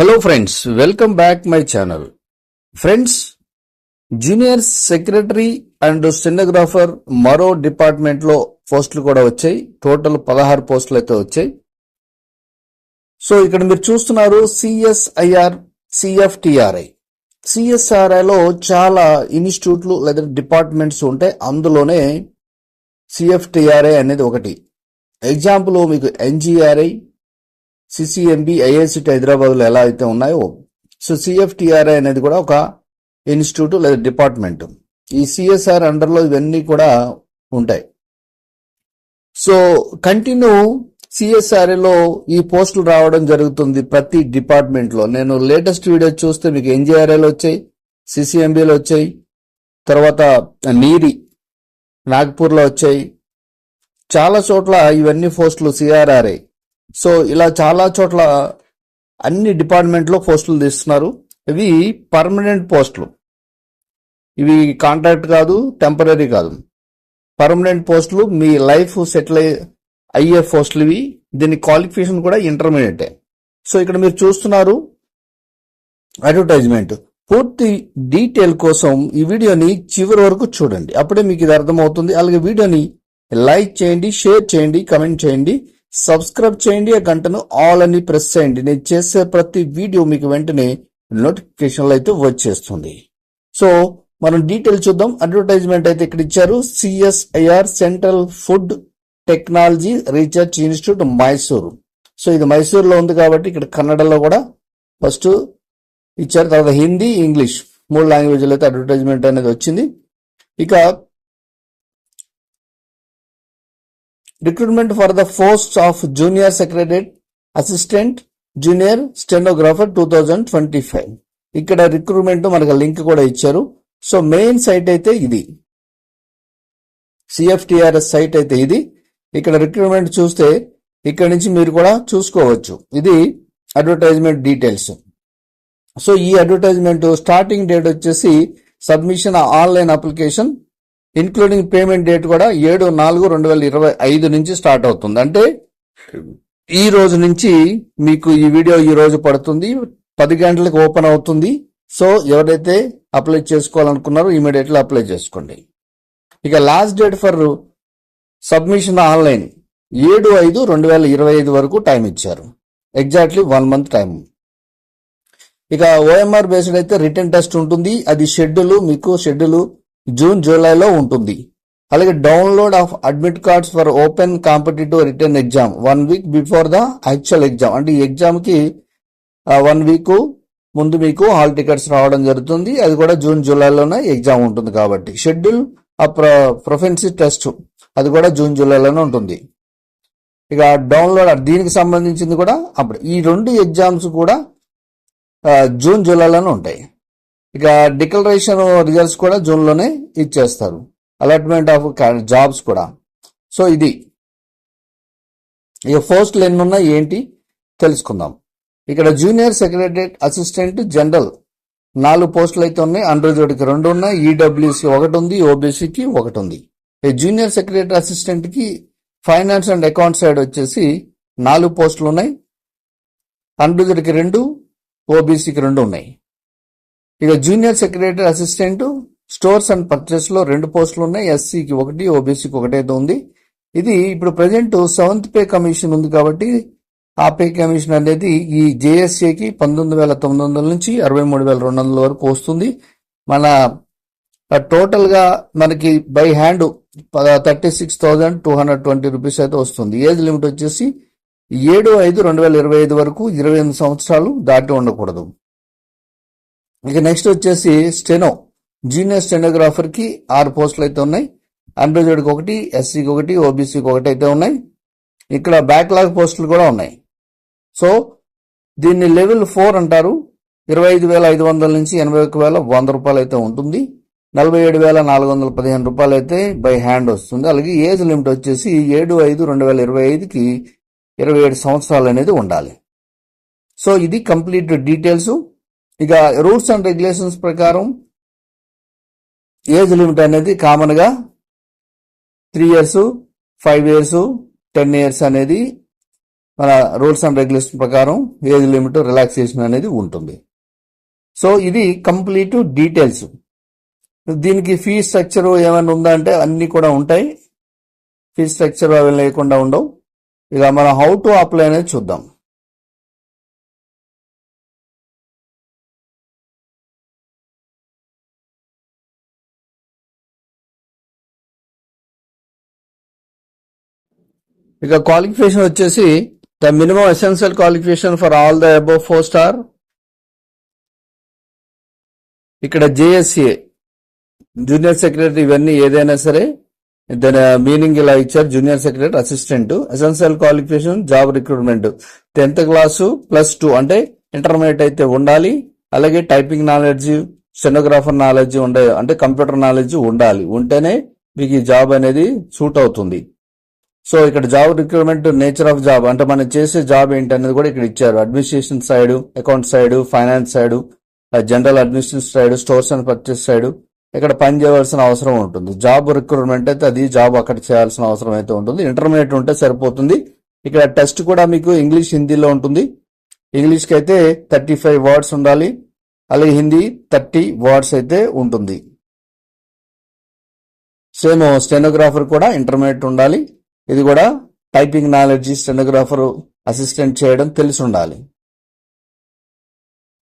Hello friends welcome back my channel friends junior secretary and stenographer మరో డిపార్ట్మెంట్లో పోస్టులు కూడా వచ్చాయి. టోటల్ పదహారు పోస్టులు అయితే వచ్చాయి. సో ఇక్కడ మీరు చూస్తున్నారు సిఎస్ఐఆర్ సిఎఫ్టిఆర్ఐ సిఎస్ఆర్ఐలో చాలా ఇన్స్టిట్యూట్లు లేదా డిపార్ట్మెంట్స్ ఉంటాయి. అందులోనే సిఎఫ్టిఆర్ఐ అనేది ఒకటి. ఎగ్జాంపుల్ మీకు ఎన్జిఆర్ఐ సిసిఎంబి ఐఐసిటి హైదరాబాద్లో ఎలా అయితే ఉన్నాయో. సో సిఎఫ్టిఆర్ఐ అనేది కూడా ఒక ఇన్స్టిట్యూట్ లేదా డిపార్ట్మెంట్. ఈ సిఎస్ఆర్ అండర్లో ఇవన్నీ కూడా ఉంటాయి. సో కంటిన్యూ సిఎస్ఆర్ఏలో ఈ పోస్టులు రావడం జరుగుతుంది ప్రతి డిపార్ట్మెంట్లో. నేను లేటెస్ట్ వీడియో చూస్తే మీకు ఎన్జిఆర్ఏలు వచ్చాయి సిసిఎంబిలో వచ్చాయి తర్వాత నీరి నాగ్పూర్లో వచ్చాయి. చాలా చోట్ల ఇవన్నీ పోస్టులు సిఆర్ఆర్ఐ సో ఇలా చాలా చోట్ల అన్ని డిపార్ట్మెంట్లో పోస్టులు తీస్తున్నారు. ఇవి పర్మనెంట్ పోస్టులు. ఇవి కాంట్రాక్ట్ కాదు టెంపరీ కాదు. పర్మనెంట్ పోస్టులు మీ లైఫ్ సెటిల్ అయ్యే పోస్టులు ఇవి. దీని క్వాలిఫికేషన్ కూడా ఇంటర్మీడియట్. సో ఇక్కడ మీరు చూస్తున్నారు అడ్వర్టైజ్మెంట్. పూర్తి డీటెయిల్ కోసం ఈ వీడియోని చివరి వరకు చూడండి. అప్పుడే మీకు ఇది అర్థమవుతుంది. అలాగే వీడియోని లైక్ చేయండి షేర్ చేయండి కమెంట్ చేయండి. సబ్స్క్రైబ్ చేయండి ఆ గంటను ఆల్ అని ప్రెస్ చేయండి. నేను చేసే ప్రతి వీడియో మీకు వెంటనే నోటిఫికేషన్లు అయితే వచ్చేస్తుంది. సో మనం డీటెయిల్ చూద్దాం. అడ్వర్టైజ్మెంట్ అయితే ఇక్కడ ఇచ్చారు. CSIR central food technology research institute Mysuru. So ఇది మైసూరులో ఉంది కాబట్టి ఇక్కడ కన్నడలో కూడా ఫస్ట్ ఇచ్చారు. తర్వాత హిందీ ఇంగ్లీష్ మూడు లాంగ్వేజ్లో అయితే అడ్వర్టైజ్మెంట్ అనేది వచ్చింది. ఇక recruitment for the post of junior secretary assistant junior stenographer two thousand twenty five. ఇక్కడ రిక్రూట్మెంట్ మనకు లింక్ కూడా ఇచ్చారు. సో మెయిన్ సైట్ అయితే ఇది. సిఎఫ్టిఆర్ఎస్ సైట్ అయితే ఇది. ఇక్కడ రిక్రూట్మెంట్ చూస్తే ఇక్కడ నుంచి మీరు కూడా చూసుకోవచ్చు. ఇది అడ్వర్టైజ్మెంట్ డీటెయిల్స్. సో ఈ అడ్వర్టైజ్మెంట్ స్టార్టింగ్ డేట్ వచ్చేసి submission online application including payment date కూడా ఏడు నాలుగు రెండు వేల ఇరవై ఐదు నుంచి స్టార్ట్ అవుతుంది. అంటే ఈ రోజు నుంచి మీకు ఈ వీడియో ఈ రోజు పడుతుంది. పది గంటలకు ఓపెన్ అవుతుంది. సో ఎవరైతే అప్లై చేసుకోవాలనుకున్నారో ఇమీడియట్లీ అప్లై చేసుకోండి. ఇక last date for submission online ఏడు ఐదు రెండు వేల ఇరవై ఐదు వరకు టైం ఇచ్చారు. ఎగ్జాక్ట్లీ వన్ మంత్ టైం ఇక ఓఎంఆర్ బేస్డ్ అయితే రిటర్న్ టెస్ట్ ఉంటుంది. అది షెడ్యూల్ మీకు షెడ్యూల్ జూన్ జూలైలో ఉంటుంది. అలాగే download of admit cards for open competitive written exam one week before the actual exam. అంటే ఈ ఎగ్జామ్కి వన్ వీక్ ముందు మీకు హాల్ టికెట్స్ రావడం జరుగుతుంది. అది కూడా జూన్ జూలైలోనే ఎగ్జామ్ ఉంటుంది కాబట్టి. షెడ్యూల్ ఆ ప్రొఫెన్సీ టెస్ట్ అది కూడా జూన్ జూలైలోనే ఉంటుంది. ఇక డౌన్లోడ్ దీనికి సంబంధించింది కూడా అప్పుడు. ఈ రెండు ఎగ్జామ్స్ కూడా జూన్ జూలైలోనే ఉంటాయి. ఇక డిక్లరేషన్ రిజల్ట్స్ కూడా జూన్లోనే ఇచ్చేస్తారు. అలాట్మెంట్ ఆఫ్ జాబ్స్ కూడా. సో ఇది. ఇక పోస్టులు ఎన్ని ఉన్నాయి ఏంటి తెలుసుకుందాం. ఇక్కడ జూనియర్ సెక్రటరియట్ అసిస్టెంట్ జనరల్ నాలుగు పోస్టులు అయితే ఉన్నాయి. అండర్జోడ్కి రెండు ఉన్నాయి. ఈడబ్ల్యూసి ఒకటి ఉంది. ఓబీసీకి ఒకటి ఉంది. ఈ జూనియర్ సెక్రటరీ అసిస్టెంట్కి ఫైనాన్స్ అండ్ అకౌంట్ సైడ్ వచ్చేసి నాలుగు పోస్టులు ఉన్నాయి. అండర్జోడ్కి రెండు ఓబీసీకి రెండు ఉన్నాయి. ఇక junior secretary assistant stores and పర్చేస్లో రెండు పోస్టులు ఉన్నాయి. ఎస్సీకి ఒకటి ఓబీసీకి ఒకటైతే ఉంది. ఇది ఇప్పుడు ప్రజెంట్ సెవెంత్ పే కమిషన్ ఉంది కాబట్టి ఆ పే కమిషన్ అనేది ఈ జేఎస్ఏకి పంతొమ్మిది వేల తొమ్మిది వందల నుంచి అరవై మూడు వేల రెండు వందల వరకు వస్తుంది. మన టోటల్గా మనకి by hand thirty six thousand two hundred twenty rupees అయితే వస్తుంది. ఏజ్ లిమిట్ వచ్చేసి ఏడు ఐదు రెండు వేల ఇరవై ఐదు వరకు ఇరవై ఎనిమిది సంవత్సరాలు దాటి ఉండకూడదు. ఇక నెక్స్ట్ వచ్చేసి స్టెనో జూనియర్ స్టెనోగ్రాఫర్కి ఆరు పోస్టులు అయితే ఉన్నాయి. అన్రిజర్వ్డ్కి ఒకటి ఎస్సీకి ఒకటి ఓబీసీకి ఒకటి అయితే ఉన్నాయి. ఇక్కడ బ్యాక్లాగ్ పోస్టులు కూడా ఉన్నాయి. సో దీన్ని లెవెల్ ఫోర్ అంటారు. ఇరవై ఐదు వేల ఐదు వందల నుంచి ఎనభై ఒక వేల వంద రూపాయలు అయితే ఉంటుంది. నలభై ఏడు వేల నాలుగు వందల పదిహేను రూపాయలు అయితే బై హ్యాండ్ వస్తుంది. అలాగే ఏజ్ లిమిట్ వచ్చేసి ఏడు ఐదు రెండు వేల ఇరవై ఐదుకి ఇరవై ఏడు సంవత్సరాలు అనేది ఉండాలి. సో ఇది కంప్లీట్ డీటెయిల్స్ ఇక రూల్స్ అండ్ రెగ్యులేషన్స్ ప్రకారం ఏజ్ లిమిట్ అనేది కామన్గా three years five years ten years అనేది మన రూల్స్ అండ్ రెగ్యులేషన్ ప్రకారం ఏజ్ లిమిట్ రిలాక్సేషన్ అనేది ఉంటుంది. సో ఇది కంప్లీట్ డీటెయిల్స్. దీనికి ఫీ స్ట్రక్చర్ ఏమైనా ఉందా అంటే అన్నీ కూడా ఉంటాయి. ఫీ స్ట్రక్చర్ అవి లేకుండా ఉండవు. ఇక మనం హౌ టు అప్లై అనేది చూద్దాం. ఇక క్వాలిఫికేషన్ వచ్చేసి the minimum essential qualification for all the above four star ఇక్కడ జేఎస్సీఏ జూనియర్ సెక్రటరీ ఇవన్నీ ఏదైనా సరే దాని మీనింగ్ uh, ఇలా ఇచ్చారు junior secretary assistant essential qualification job recruitment tenth class plus two అంటే ఇంటర్మీడియట్ అయితే ఉండాలి అలాగే టైపింగ్ నాలెడ్జ్ స్టెనోగ్రాఫర్ నాలెడ్జ్ ఉండే అంటే కంప్యూటర్ నాలెడ్జ్ ఉండాలి ఉంటేనే మీకు ఈ జాబ్ అనేది సూట్ అవుతుంది. సో ఇక్కడ job recruitment nature of job అంటే మనం చేసే జాబ్ ఏంటి అనేది కూడా ఇక్కడ ఇచ్చారు. Administration side account side finance side general administration side stores and purchase side ఇక్కడ పని చేయవలసిన అవసరం ఉంటుంది. జాబ్ రిక్రూట్మెంట్ అయితే అది జాబ్ అక్కడ చేయాల్సిన అవసరం అయితే ఉంటుంది. ఇంటర్మీడియట్ ఉంటే సరిపోతుంది. ఇక్కడ టెస్ట్ కూడా మీకు ఇంగ్లీష్ హిందీలో ఉంటుంది. ఇంగ్లీష్కి అయితే థర్టీ ఫైవ్ వర్డ్స్ ఉండాలి. అలాగే హిందీ థర్టీ వర్డ్స్ అయితే ఉంటుంది. సేమ్ స్టెనోగ్రాఫర్ కూడా ఇంటర్మీడియట్ ఉండాలి. ఇది కూడా టైపింగ్ నాలెడ్జ్ స్టెనోగ్రాఫర్ అసిస్టెంట్ చేయడం తెలిసి ఉండాలి.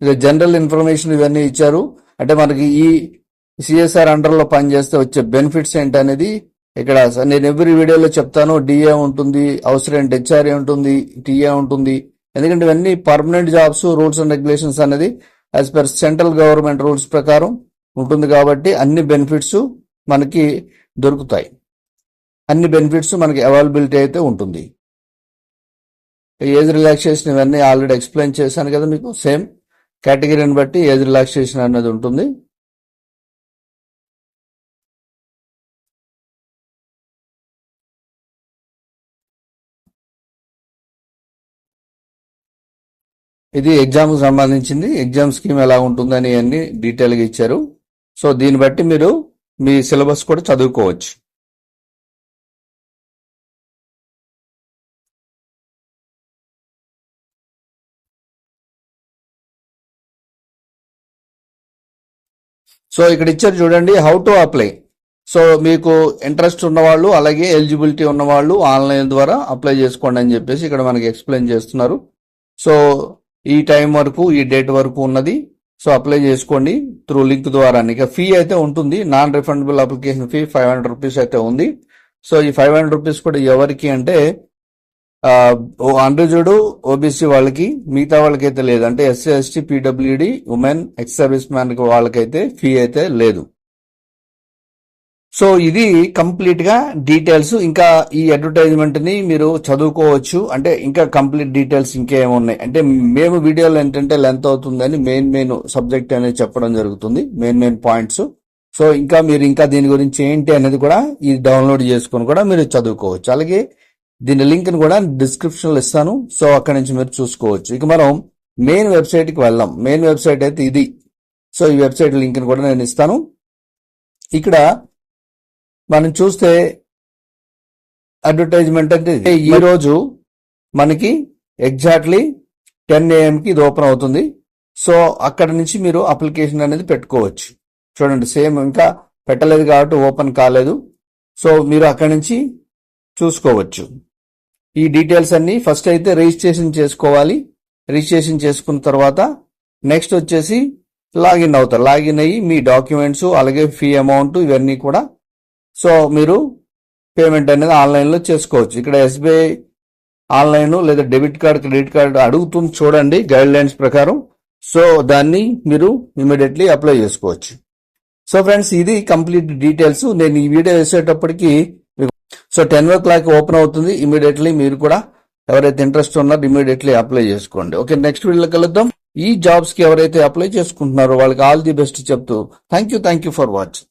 ఇక జనరల్ ఇన్ఫర్మేషన్ ఇవన్నీ ఇచ్చారు. అంటే మనకి ఈ సిఎస్ఆర్ అండర్లో పనిచేస్తే వచ్చే బెనిఫిట్స్ ఏంటి అనేది ఇక్కడ నేను ఎవ్రీ వీడియోలో చెప్తాను. డిఏ ఉంటుంది అవసరం హెచ్ఆర్ఏ ఉంటుంది టీఏ ఉంటుంది. ఎందుకంటే ఇవన్నీ permanent jobs rules and regulations అనేది as per central government rules ప్రకారం ఉంటుంది కాబట్టి అన్ని బెనిఫిట్స్ మనకి దొరుకుతాయి. అన్ని బెనిఫిట్స్ మనకి అవైలబిలిటీ అయితే ఉంటుంది. ఏజ్ రిలాక్సేషన్ ఇవన్నీ ఆల్రెడీ ఎక్స్ప్లెయిన్ చేశాను కదా మీకు సేమ్ కేటగిరీని బట్టి ఏజ్ రిలాక్సేషన్ అనేది ఉంటుంది. ఇది ఎగ్జామ్ సంబంధించింది. ఎగ్జామ్ స్కీమ్ ఎలా ఉంటుందని అన్ని డీటెయిల్గా ఇచ్చారు. సో దీన్ని బట్టి మీరు మీ సిలబస్ కూడా చదువుకోవచ్చు. సో ఇక్కడ ఇచ్చారు చూడండి హౌ టు అప్లై సో మీకు ఇంట్రెస్ట్ ఉన్నవాళ్ళు అలాగే ఎలిజిబిలిటీ ఉన్నవాళ్ళు ఆన్లైన్ ద్వారా అప్లై చేసుకోండి అని చెప్పేసి ఇక్కడ మనకి ఎక్స్ప్లెయిన్ చేస్తున్నారు. సో ఈ టైం వరకు ఈ డేట్ వరకు ఉన్నది. సో అప్లై చేసుకోండి త్రూ లింక్ ద్వారా. ఇక ఫీ అయితే ఉంటుంది non refundable application fee five hundred rupees అయితే ఉంది. సో ఈ ఫైవ్ హండ్రెడ్ రూపీస్ కూడా ఎవరికి అంటే అండర్జుడు ఓబీసీ వాళ్ళకి మిగతా వాళ్ళకైతే లేదు. అంటే SC ST PWD women ex service man వాళ్ళకైతే ఫీ అయితే లేదు. సో ఇది కంప్లీట్గా డీటెయిల్స్. ఇంకా ఈ అడ్వర్టైజ్మెంట్ని మీరు చదువుకోవచ్చు. అంటే ఇంకా కంప్లీట్ డీటెయిల్స్ ఇంకేమున్నాయి అంటే మేము వీడియోలో ఏంటంటే లెంత్ అవుతుందని మెయిన్ మెయిన్ సబ్జెక్ట్ అనేది చెప్పడం జరుగుతుంది. Main main points. సో ఇంకా మీరు ఇంకా దీని గురించి ఏంటి అనేది కూడా ఇది డౌన్లోడ్ చేసుకొని కూడా మీరు చదువుకోవచ్చు. అలాగే దీని లింక్ని కూడా డిస్క్రిప్షన్లో ఇస్తాను. సో అక్కడ నుంచి మీరు చూసుకోవచ్చు. ఇక మనం మెయిన్ వెబ్సైట్కి వెళ్దాం. మెయిన్ వెబ్సైట్ అయితే ఇది. సో ఈ వెబ్సైట్ లింక్ని కూడా నేను ఇస్తాను. ఇక్కడ మనం చూస్తే అడ్వర్టైజ్మెంట్ అంటే ఈ రోజు మనకి ఎగ్జాక్ట్లీ టెన్కి ఇది ఓపెన్ అవుతుంది. సో అక్కడ నుంచి మీరు అప్లికేషన్ అనేది పెట్టుకోవచ్చు. చూడండి సేమ్ ఇంకా పెట్టలేదు కాబట్టి ఓపెన్ కాలేదు. సో మీరు అక్కడి నుంచి చూసుకోవచ్చు. ఈ డీటెయిల్స్ అన్ని ఫస్ట్ అయితే రిజిస్ట్రేషన్ చేసుకోవాలి. రిజిస్ట్రేషన్ చేసుకున్న తర్వాత నెక్స్ట్ వచ్చేసి లాగిన్ అవుతారు. లాగిన్ అయ్యి మీ డాక్యుమెంట్స్ అలాగే ఫీ అమౌంట్ ఇవన్నీ కూడా. సో మీరు పేమెంట్ అనేది ఆన్లైన్లో చేసుకోవచ్చు. ఇక్కడ ఎస్బీఐ ఆన్లైన్ లేదా డెబిట్ కార్డ్ క్రెడిట్ కార్డ్ అడుగుతుంది చూడండి గైడ్ లైన్స్ ప్రకారం. సో దాన్ని మీరు ఇమీడియట్లీ అప్లై చేసుకోవచ్చు. సో ఫ్రెండ్స్ ఇది కంప్లీట్ డీటెయిల్స్. నేను ఈ వీడియో వేసేటప్పటికి so ten o'clock open అవుతుంది. ఇమీడియట్లీ మీరు కూడా ఎవరైతే ఇంట్రెస్ట్ ఉన్నారో ఇమీడియట్లీ అప్లై చేసుకోండి. ఓకే నెక్స్ట్ వీడియోలో కలుద్దాం. ఈ జాబ్స్కి ఎవరైతే అప్లై చేసుకుంటున్నారో వాళ్ళకి ఆల్ ది బెస్ట్ చెప్తూ thank you thank you for watching